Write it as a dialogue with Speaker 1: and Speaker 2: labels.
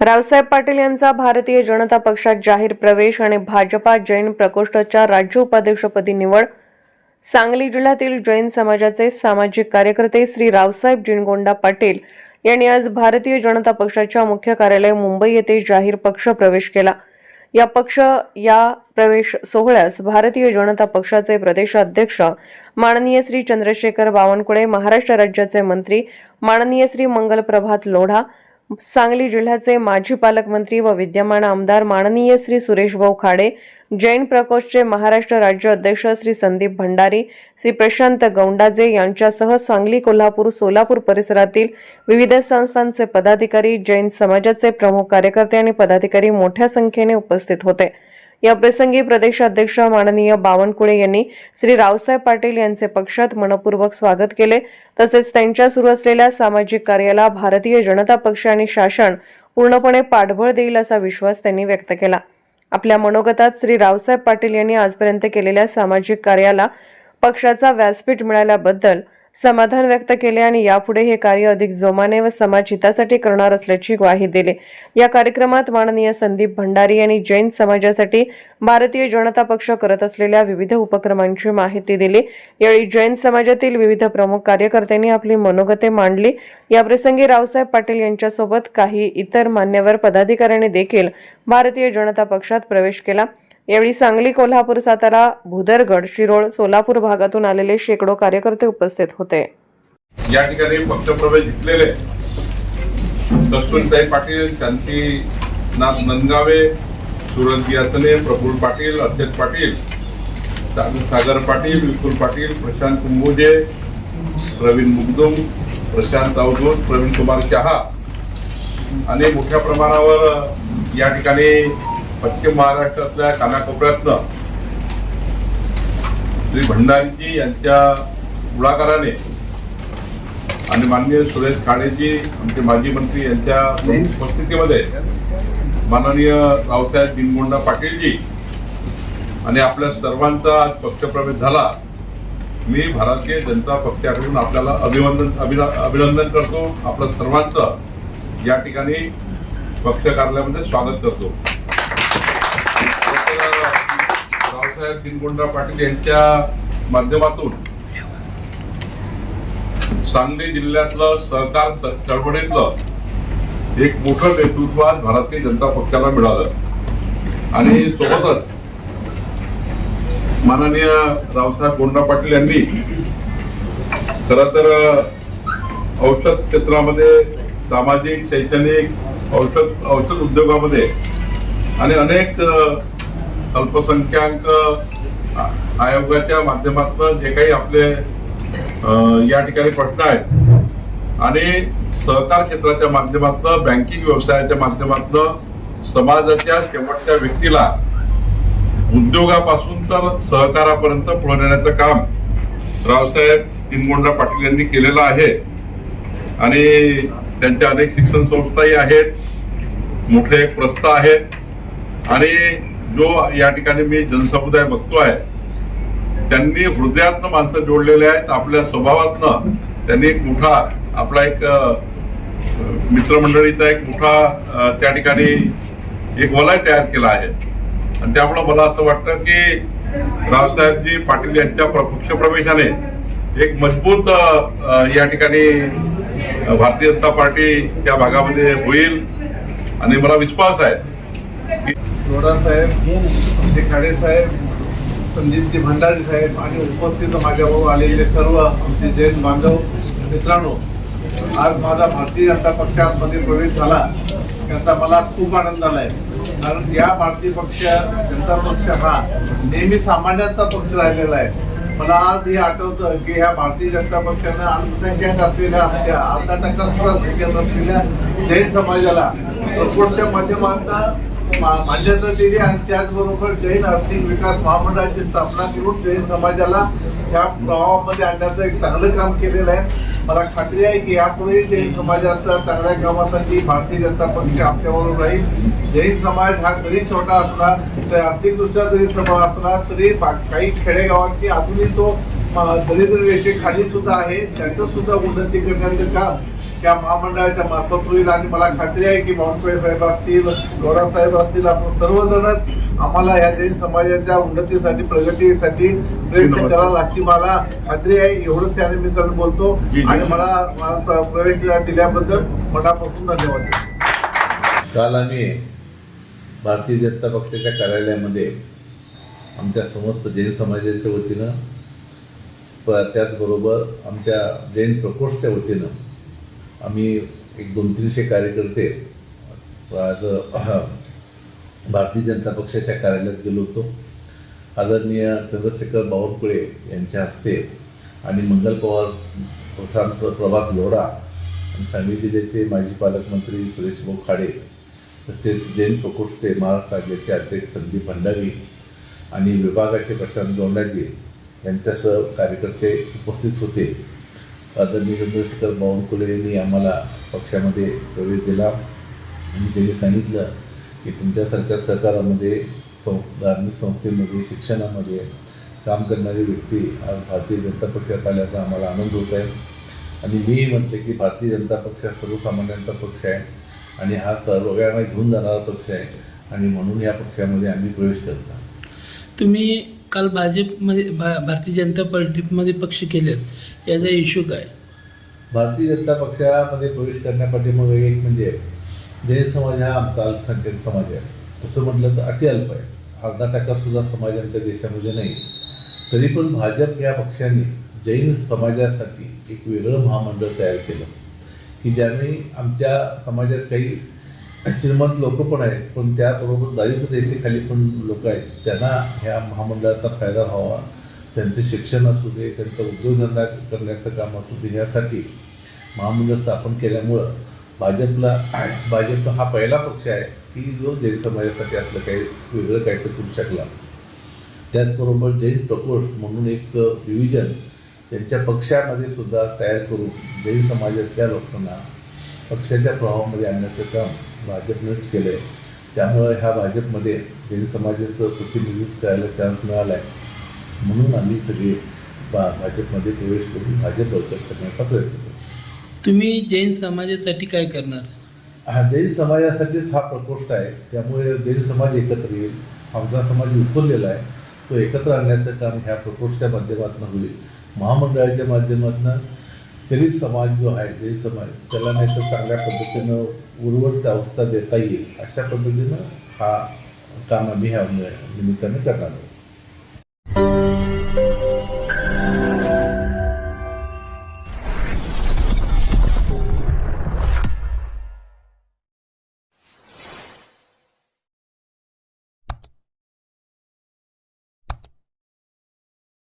Speaker 1: रावसाहेब पाटील यांचा भारतीय जनता पक्षात जाहीर प्रवेश आणि भाजपा जैन प्रकोष्ठच्या राज्य उपाध्यक्षपदी निवड. सांगली जिल्ह्यातील जैन समाजाचे सामाजिक कार्यकर्ते श्री रावसाहेब जिनगोंडा पाटील यांनी आज भारतीय जनता पक्षाच्या मुख्य कार्यालय मुंबई येथे जाहीर पक्ष प्रवेश केला. या पक्ष या प्रवेश सोहळ्यास भारतीय जनता पक्षाचे प्रदेशाध्यक्ष माननीय श्री चंद्रशेखर बावनकुळे महाराष्ट्र राज्याचे मंत्री माननीय श्री मंगल प्रभात लोढा सांगली जिल्ह्याचे माजी पालकमंत्री व विद्यमान आमदार माननीय श्री सुरेशभाऊ खाडे जैन प्रकोष्ठचे महाराष्ट्र राज्य अध्यक्ष श्री संदीप भंडारी श्री प्रशांत गौंडाजे यांच्यासह सांगली कोल्हापूर सोलापूर परिसरातील विविध संस्थांचे पदाधिकारी जैन समाजाचे प्रमुख कार्यकर्ते आणि पदाधिकारी मोठ्या संख्येने उपस्थित होते. या प्रसंगी प्रदेशाध्यक्ष माननीय बावनकुळे यांनी श्री रावसाहेब पाटील यांचे पक्षात मनपूर्वक स्वागत केले. तसेच त्यांच्या सुरू असलेल्या सामाजिक कार्याला भारतीय जनता पक्ष आणि शासन पूर्णपणे पाठबळ देईल असा विश्वास त्यांनी व्यक्त केला. आपल्या मनोगतात श्री रावसाहेब पाटील यांनी आजपर्यंत केलेल्या सामाजिक कार्याला पक्षाचा व्यासपीठ मिळाल्याबद्दल समाधान व्यक्त केले आणि यापुढे हे कार्य अधिक जोमाने व समाज हितासाठी करणार असल्याची ग्वाही दिली. या कार्यक्रमात माननीय संदीप भंडारी यांनी जैन समाजासाठी भारतीय जनता पक्ष करत असलेल्या विविध उपक्रमांची माहिती दिली. यावेळी जैन समाजातील विविध प्रमुख कार्यकर्त्यांनी आपली मनोगते मांडली. याप्रसंगी रावसाहेब पाटील यांच्यासोबत काही इतर मान्यवर पदाधिकाऱ्यांनी देखील भारतीय जनता पक्षात प्रवेश केला. यावेळी सांगली कोल्हापूर सातारा भुदरगड शिरोळ सोलापूर भागातून आलेले शेकडो कार्यकर्ते उपस्थित होते.
Speaker 2: या ठिकाणी पक्षप्रवेश घेतलेले कस्तुरीताई पाटील शांतीनाथ नंदगावे सुरज यातने प्रफुल पाटील अध्यक्ष पाटील सागर- सागर पाटील विपुल पाटील प्रशांत कुंभोजे प्रवीण मुगदुम प्रशांत अवधूत प्रवीण कुमार शहा आणि मोठ्या प्रमाणावर या ठिकाणी पश्चिम महाराष्ट्रातल्या कानाकोपऱ्यातनं श्री भंडारीजी यांच्या पुढाकाराने आणि माननीय सुरेश खाडेजी आमचे माजी मंत्री यांच्या उपस्थितीमध्ये माननीय रावसाहेब दिनगोंडा पाटीलजी आणि आपल्या सर्वांचा आज पक्षप्रवेश झाला. मी भारतीय जनता पक्षाकडून आपल्याला अभिनंदन अभिन- अभिनंदन करतो. आपलं सर्वांचं या ठिकाणी पक्ष कार्यालयामध्ये स्वागत करतो. बाळासाहेब दिनगोंडा पाटील यांच्या माध्यमातून सांगली जिल्ह्यातलं सहकार चळवळीतलं एक मोठं नेतृत्व आज भारतीय जनता पक्षाला मिळालं. आणि सोबतच माननीय रावसाहेब गोंडा पाटील यांनी खर तर औषध क्षेत्रामध्ये सामाजिक शैक्षणिक औषध औषध उद्योगामध्ये आणि अनेक अल्पसंख्याक आयोगाच्या माध्यमातून जे काही आपले या ठिकाणी प्रश्न आहेत. आणि सहकार क्षेत्राच्या माध्यमातून बँकिंग व्यवसायाच्या माध्यमातून समाजाच्या शेवटच्या व्यक्तीला उद्योगापासून तर सहकारापर्यंत पुढे नेण्याचं काम रावसाहेब तिनगोंडा पाटील यांनी केलेलं आहे. आणि त्यांच्या अनेक शिक्षण संस्थाही आहेत. मोठे एक प्रस्थ आहेत. आणि जो या ठिकाणी मी जनसमुदाय बघतोय त्यांनी हृदयातनं माणसं जोडलेले आहेत आपल्या स्वभावातनं. त्यांनी एक मोठा आपला एक मित्रमंडळीचा एक मोठा त्या ठिकाणी एक वलय तयार केला आहे. आणि त्यामुळं मला असं वाटतं की रावसाहेबजी पाटील यांच्या पक्ष प्रवेशाने एक मजबूत या ठिकाणी भारतीय जनता पार्टी त्या भागामध्ये होईल. आणि मला विश्वास आहे की
Speaker 3: लोढा साहेब श्री खाडे साहेब संदीपजी भंडारी साहेब आणि उपस्थित माझ्याबरोबर आलेले सर्व आमचे जैन बांधव मित्रांनो आज माझा भारतीय जनता पक्षामध्ये प्रवेश झाला त्याचा मला खूप आनंद झाला आहे कारण या भारतीय पक्ष जनता पक्ष हा नेहमी सामान्यांचा पक्ष राहिलेला आहे. मला आज हे आठवतं की ह्या भारतीय जनता पक्षानं अल्पसंख्याक असलेल्या आमच्या अर्धा टक्का सुद्धा संख्या नसलेल्या जैन समाजाला प्रकोटच्या माध्यमातून मान्यता दिली आणि त्याचबरोबर जैन आर्थिक विकास महामंडळाची स्थापना करून जैन समाजाला त्या प्रवाहामध्ये आणण्याचं एक चांगलं काम केलेलं आहे. मला खात्री आहे की यापुढे जैन समाजाचा चांगल्या कामासाठी भारतीय जनता पक्ष आमच्याबरोबर राहील. जैन समाज हा जरी छोटा असला तरी आर्थिकदृष्ट्या जरी सबळ असला तरी बा- काही खेडेगावांची अजूनही तो दरिद्र रेषेखाली सुद्धा आहे. त्याचं सुद्धा उन्नती करण्याचं काम त्या महामंडळाच्या मार्फत होईल. आणि मला खात्री आहे की बावनकुळे साहेब असतील गौरव साहेब असतील आपण सर्वजणच आम्हाला या जैन समाजाच्या उन्नतीसाठी प्रगतीसाठी प्रयत्न कराल अशी मला खात्री आहे. एवढंच या निमित्तानं बोलतो. आणि मला मला प्र- प्रवेश दिल्याबद्दल मनापासून धन्यवाद.
Speaker 4: काल आम्ही भारतीय जनता पक्षाच्या कार्यालयामध्ये आमच्या समस्त जैन समाजाच्या वतीनं त्याचबरोबर आमच्या जैन प्रकोष्ठच्या वतीनं आम्ही एक दोन तीनशे कार्यकर्ते आज भारतीय जनता पक्षाच्या कार्यालयात गेलो होतो. आदरणीय चंद्रशेखर बावनकुळे यांच्या हस्ते आणि मंगल पवार प्रशांत प्रभात लोढा आणि सांगली जिल्ह्याचे माजी पालकमंत्री सुरेश भाऊ खाडे तसेच जैन प्रकोष्ठचे महाराष्ट्र राज्याचे अध्यक्ष संदीप भंडारी आणि विभागाचे प्रशांत दोंडाजी यांच्यासह कार्यकर्ते उपस्थित होते. आदरणीय चंद्रशेखर बावनकुळे यांनी आम्हाला पक्षामध्ये प्रवेश दिला. आणि त्यांनी सांगितलं की तुमच्यासारख्या सरकारामध्ये संस् धार्मिक संस्थेमध्ये शिक्षणामध्ये काम करणारी व्यक्ती आज भारतीय जनता पक्षात आल्याचा आम्हाला आनंद होत आहे. आणि मी म्हटले की भारतीय जनता पक्ष हा सर्वसामान्यांचा पक्ष आहे. आणि हा सर्वांना घेऊन जाणारा पक्ष आहे. आणि म्हणून या पक्षामध्ये आम्ही प्रवेश करतो
Speaker 5: तुम्ही काल भाजपमध्ये भा भारतीय जनता पार्टीमध्ये पक्ष केलेत याचा इश्यू काय?
Speaker 4: भारतीय जनता पक्षामध्ये प्रवेश करण्यापाठीमागे एक म्हणजे जैन समाज हा आमचा अल्पसंख्याक समाज आहे. तसं म्हटलं तर अतिअल्प आहे. अर्धा टक्का सुद्धा समाज आमच्या देशामध्ये नाही. तरी पण भाजप या पक्षाने जैन समाजासाठी एक वेगळं महामंडळ तयार केलं की ज्याने आमच्या समाजात काही श्रीमंत लोक पण आहेत पण त्याचबरोबर दारिद्र्य रेषेखाली पण लोक आहेत. त्यांना ह्या महामंडळाचा फायदा व्हावा त्यांचे शिक्षण असू दे त्यांचा उद्योगधंदा करण्याचं काम असू दे यासाठी महामंडळ स्थापन केल्यामुळं भाजपला भाजप हा पहिला पक्ष आहे की जो जैन समाजासाठी असलं काही वेगळं काहीतरी करू शकला. त्याचबरोबर जैन प्रकोष्ठ म्हणून एक डिव्हिजन त्यांच्या पक्षामध्ये सुद्धा तयार करून जैन समाजातल्या लोकांना पक्षाच्या प्रभावामध्ये आणण्याचं काम भाजपनेच केलं आहे त्यामुळं ह्या भाजपमध्ये जैन समाजाचं प्रतिनिधित्व करायला चान्स मिळाला आहे म्हणून आम्ही सगळे भा भाजपमध्ये प्रवेश करून भाजप बळकट करण्याचा प्रयत्न करतो
Speaker 5: तुम्ही जैन समाजासाठी काय करणार?
Speaker 4: हा जैन समाजासाठीच हा प्रकोष्ठ आहे. त्यामुळे जैन समाज एकत्र येईल. आमचा समाज विखुरलेला आहे. तो एकत्र आणण्याचं काम ह्या प्रकोष्ठच्या माध्यमातून होईल. महामंडळाच्या माध्यमातून गरीब समाज जो आहे जैन समाज त्याला नाही तर चांगल्या पद्धतीनं उर्वरित अवस्था देता येईल अशा पद्धतीनं हा काम आम्ही ह्या निमित्ताने करणार आहोत.